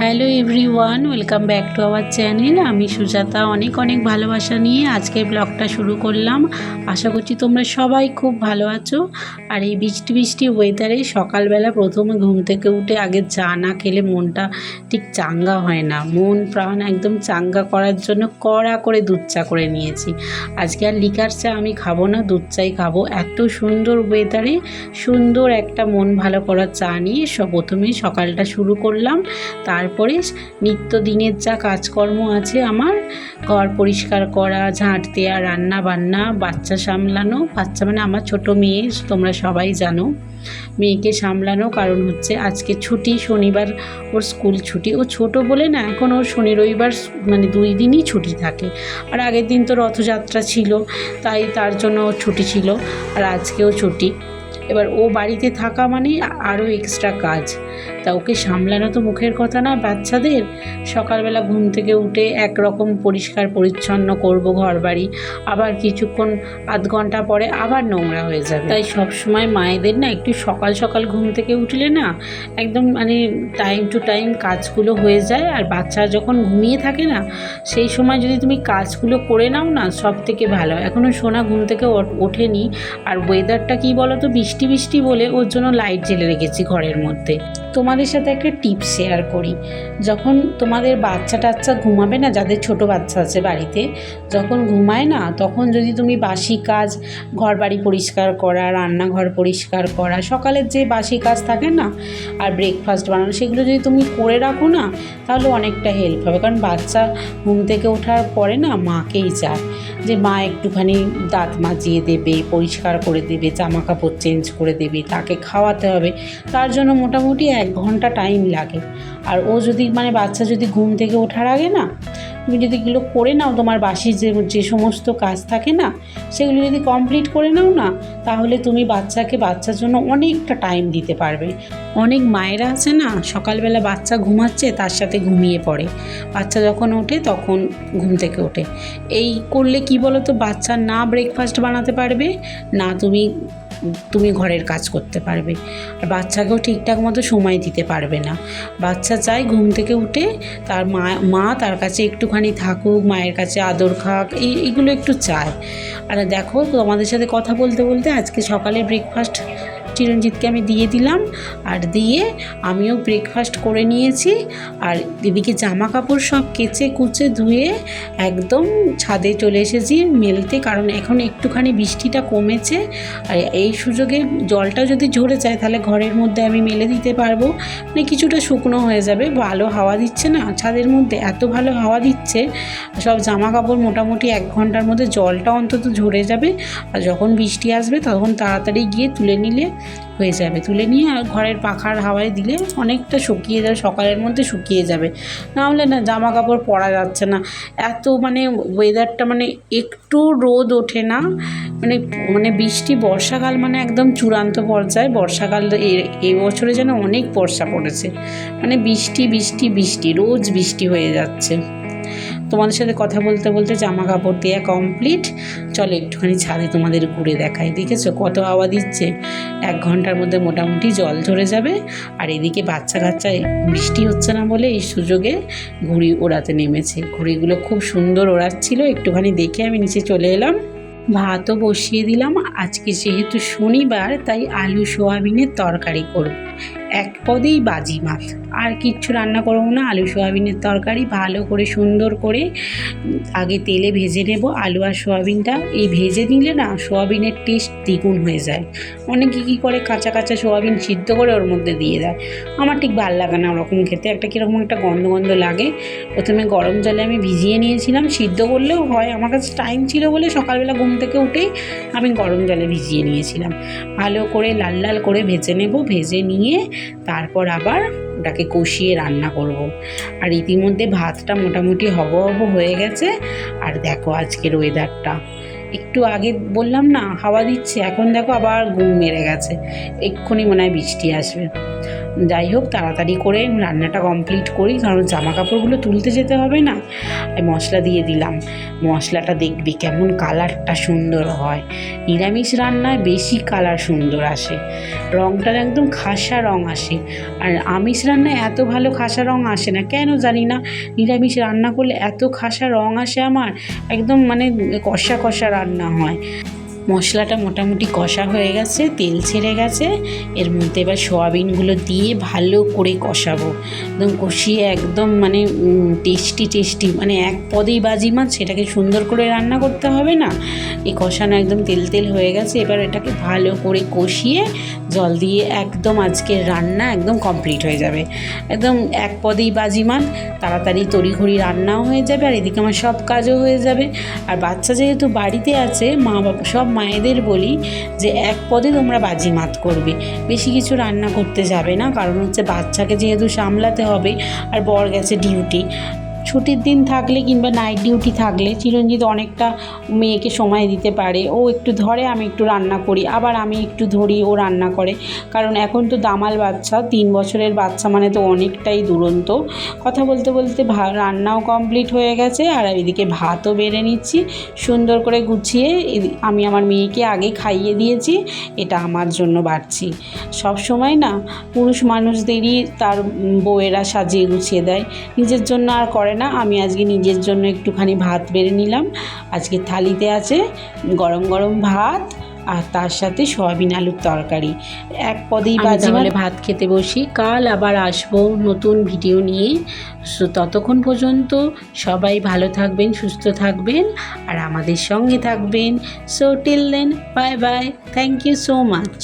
Hello everyone welcome back to our channel আমি সুজাতা অনেক অনেক ভালোবাসা নিয়ে আজকে ব্লগটা শুরু করলাম। আশা করছি তোমরা সবাই খুব ভালো আছো। আর এই বৃষ্টি বৃষ্টি ওয়েদারে সকালবেলা প্রথমে ঘুম থেকে উঠে আগে চা না খেলে মনটা ঠিক চাঙ্গা হয় না। মন, প্রাণ একদম চাঙ্গা করার জন্য কড়া করে দুধ চা করে নিয়েছি। আজকে আর লিকার চা আমি খাব না, দুধ চাই খাব। এত সুন্দর ওয়েদারে সুন্দর একটা মন ভালো করার চা নিয়ে সব প্রথমেই সকালটা শুরু করলাম। তারপরে নিত্যদিনের যা কাজকর্ম আছে আমার, ঘর পরিষ্কার করা, ঝাঁট দেওয়া রান্না বান্না বাচ্চা সামলানো। বাচ্চা মানে আমার ছোট মেয়ে, তোমরা সবাই জানো। মেয়েকে সামলানো কারণ হচ্ছে আজকে ছুটি, শনিবার ওর স্কুল ছুটি। ও ছোট বলে না, এখন ওর শনি, রবিবার মানে দুই দিনই ছুটি থাকে। আর আগের দিন তো রথযাত্রা ছিল, তাই তার জন্য ছুটি ছিল। আর আজকেও ছুটি। এবার ও বাড়িতে থাকা মানে আরও এক্সট্রা কাজ। তা ওকে সামলানো তো মুখের কথা না, বাচ্চাদের? সকালবেলা ঘুম থেকে উঠে একরকম পরিষ্কার পরিচ্ছন্ন করব ঘর বাড়ি আবার কিছুক্ষণ আধ ঘণ্টা পরে আবার নোংরা হয়ে যাবে। তাই সব সময় মায়েদের না একটু সকাল সকাল ঘুম থেকে উঠলে না একদম মানে টাইম টু টাইম কাজগুলো হয়ে যায়। আর বাচ্চা যখন ঘুমিয়ে থাকে না, সেই সময় যদি তুমি কাজগুলো করে নাও না সব থেকে ভালো। এখনও সোনা ঘুম থেকে ওঠ- ওঠেনি। আর ওয়েদারটা কী বলো তো বৃষ্টি বৃষ্টি বৃষ্টি বলে ওর জন্য লাইট জেলে রেখেছি ঘরের মধ্যে। তোমাদের সাথে একটা টিপ শেয়ার করি। যখন তোমাদের বাচ্চা টাচ্চা ঘুমাবে না, যাদের ছোট বাচ্চা আছে বাড়িতে, যখন ঘুমায় না, তখন যদি তুমি বাসি কাজ ঘর বাড়ি পরিষ্কার করা, রান্নাঘর পরিষ্কার করা, সকালের যে বাসি কাজ থাকে না, আর ব্রেকফাস্ট বানানো, সেগুলো যদি তুমি করে রাখো না, তাহলে অনেকটা হেল্প হবে। কারণ বাচ্চা ঘুম থেকে ওঠার পরে না, মাকেই চায় যে মা একটুখানি দাঁত মাজিয়ে দেবে, পরিষ্কার করে দেবে জামা কাপড় চেঞ্জ করে দেবে, তাকে খাওয়াতে হবে, তার জন্য মোটামুটি এক ঘণ্টা টাইম লাগে। আর ও যদি মানে বাচ্চা যদি ঘুম থেকে ওঠার আগে না, তুমি যদি এগুলো করে নাও, তোমার বাসি যে যে সমস্ত কাজ থাকে না, সেগুলো যদি কমপ্লিট করে নাও না, তাহলে তুমি বাচ্চাকে, বাচ্চার জন্য অনেকটা টাইম দিতে পারবে। অনেক মায়েরা আছে না, সকালবেলা বাচ্চা ঘুমাচ্ছে, তার সাথে ঘুমিয়ে পড়ে। বাচ্চা যখন ওঠে, তখন ঘুম থেকে ওঠে। এই করলে কি বলো তো বাচ্চা না ব্রেকফাস্ট বানাতে পারবে, না তুমি তুমি ঘরের কাজ করতে পারবে। আর বাচ্চাকেও ঠিকঠাক মতো সময় দিতে পারবে না। বাচ্চা চায় ঘুম থেকে উঠে তার মা মা তার কাছে একটুখানি থাকুক, মায়ের কাছে আদর খাক, এই এগুলো একটু চায়। আর দেখো তোমাদের সাথে কথা বলতে বলতে আজকে সকালে ব্রেকফাস্ট চিরঞ্জিতকে আমি দিয়ে দিলাম আর দিয়ে আমিও ব্রেকফাস্ট করে নিয়েছি। আর এদিকে জামা কাপড় সব কেচে কুচে ধুয়ে একদম ছাদে চলে এসেছি মেলতে, কারণ এখন একটুখানি বৃষ্টিটা কমেছে। আর এই সুযোগে জলটা যদি ঝরে যায়, তাহলে ঘরের মধ্যে আমি মেলে দিতে পারব। মানে কিছুটা শুকনো হয়ে যাবে, ভালো হাওয়া দিচ্ছে না। ছাদের মধ্যে এত ভালো হাওয়া দিচ্ছে, সব জামা কাপড় মোটামুটি এক ঘণ্টার মধ্যে জলটা অন্তত ঝরে যাবে। আর যখন বৃষ্টি আসবে, তখন তাড়াতাড়ি গিয়ে তুলে নিলে হয়ে যাবে। তুলে নিয়ে আর ঘরের পাখার হাওয়ায় দিলে অনেকটা শুকিয়ে যাবে, সকালের মধ্যে শুকিয়ে যাবে। না হলে না জামা কাপড় পরা যাচ্ছে না। এত মানে ওয়েদারটা মানে একটু রোদ ওঠে না। মানে মানে বৃষ্টি, বর্ষাকাল মানে একদম চূড়ান্ত পর্যায়ে। বর্ষাকাল এই বছরে যেন অনেক বর্ষা পড়েছে। মানে বৃষ্টি বৃষ্টি বৃষ্টি, রোজ বৃষ্টি হয়ে যাচ্ছে। তোমাদের সাথে কথা বলতে বলতে জামা কাপড় দেওয়া কমপ্লিট চলো একটুখানি ছাদে তোমাদের ঘুরে দেখাই। দেখেছ কত হাওয়া দিচ্ছে? এক ঘণ্টার মধ্যে মোটামুটি জল ঝরে যাবে। আর এদিকে বাচ্চা কাচ্চা বৃষ্টি হচ্ছে না বলে এই সুযোগে ঘুড়ি ওড়াতে নেমেছে। ঘুড়িগুলো খুব সুন্দর ওড়াচ্ছিল। একটুখানি দেখে আমি নিচে চলে এলাম। ভাতও বসিয়ে দিলাম। আজকে যেহেতু শনিবার, তাই আলু, সোয়াবিনের তরকারি করব। এক পদেই বাজি মাছ আর কিচ্ছু রান্না করব না, আলু সোয়াবিনের তরকারি ভালো করে সুন্দর করে আগে তেলে ভেজে নেব আলু আর সোয়াবিনটা। এই ভেজে নিলে না সোয়াবিনের টেস্ট দ্বিগুণ হয়ে যায়। অনেকে কী করে কাঁচা কাঁচা সোয়াবিন সিদ্ধ করে ওর মধ্যে দিয়ে দেয়। আমার ঠিক ভালো লাগে না ওরকম খেতে। একটা কীরকম একটা গন্ধ গন্ধ লাগে। প্রথমে গরম জলে আমি ভিজিয়ে নিয়েছিলাম। সিদ্ধ করলেও হয়। আমার কাছে টাইম ছিল বলে সকালবেলা ঘুম থেকে উঠেই আমি গরম জলে ভিজিয়ে নিয়েছিলাম। ভালো করে লাল লাল করে ভেজে নেব। ভেজে নিয়ে তারপর আবার ওটাকে কষিয়ে রান্না করব। আর ইতিমধ্যে ভাতটা মোটামুটি হব হব হয়ে গেছে আর দেখো আজকের ওয়েদারটা একটু আগে বললাম না, হাওয়া দিচ্ছে। এখন দেখো আবার ঘুম মেরে গেছে। এক্ষুনি মনে হয় বৃষ্টি আসবে। যাই হোক, তাড়াতাড়ি করে রান্নাটা কমপ্লিট করি, কারণ জামা কাপড়গুলো তুলতে যেতে হবে না। মশলা দিয়ে দিলাম। মশলাটা দেখবি কেমন কালারটা সুন্দর হয়। নিরামিষ রান্নায় বেশি কালার সুন্দর আসে। রঙটা একদম খাসা রঙ আসে। আর আমিষ রান্নায় এত ভালো খাসা রঙ আসে না। কেন জানি না? নিরামিষ রান্না করলে এত খাসা রঙ আসে আমার। একদম মানে কষা কষা রান্না। হয় মশলাটা মোটামুটি কষা হয়ে গেছে, তেল ছেড়ে গেছে। এর মধ্যে এবার সোয়াবিনগুলো দিয়ে ভালো করে কষাবো। একদম কষিয়ে একদম মানে টেস্টি টেস্টি মানে এক পদেই বাজি মাছ, সেটাকে সুন্দর করে রান্না করতে হবে না। এই কষানো একদম তেল তেল হয়ে গেছে, এবার এটাকে ভালো করে কষিয়ে জল দিয়ে একদম আজকের রান্না একদম কমপ্লিট হয়ে যাবে। একদম এক পদেই বাজি মাছ, তাড়াতাড়ি তড়িঘড়ি রান্নাও হয়ে যাবে, আর এদিকে আমার সব কাজও হয়ে যাবে। আর বাচ্চা যেহেতু বাড়িতে আছে, মা বাবা, সব মায়েদের বলি যে এক পদে তোমরা বাজি মাত করবে। বেশি কিছু রান্না করতে যাবে না, কারণ হচ্ছে বাচ্চাকে যেহেতু সামলাতে হবে আর বর গেছে ডিউটি ছুটির দিন থাকলে কিংবা নাইট ডিউটি থাকলে চিরঞ্জিত অনেকটা মেয়েকে সময় দিতে পারে। ও একটু ধরে, আমি একটু রান্না করি। আবার আমি একটু ধরি, ও রান্না করে। কারণ এখন তো দামাল বাচ্চা, তিন বছরের বাচ্চা মানে তো অনেকটাই দুরন্ত। কথা বলতে বলতে রান্নাও কমপ্লিট হয়ে গেছে আর এদিকে ভাতও বেড়ে নিচ্ছি। সুন্দর করে গুছিয়ে আমি আমার মেয়েকে আগে খাইয়ে দিয়েছি, এটা আমার জন্য বাড়ছি। সব সময় না, পুরুষ মানুষদেরই তার বউয়েরা সাজিয়ে গুছিয়ে দেয়। নিজের জন্য আর করে না আমি আজকে নিজের জন্য একটুখানি ভাত বেড়ে নিলাম। আজকে থালিতে আছে গরম গরম ভাত আর তার সাথে সয়াবিন আলুর তরকারি। এক পদেই বাজি তাহলে ভাত খেতে বসি। কাল আবার আসব নতুন ভিডিও নিয়ে। সো ততক্ষণ পর্যন্ত সবাই ভালো থাকবেন সুস্থ থাকবেন আর আমাদের সঙ্গে থাকবেন। So till then bye bye. Thank you so much.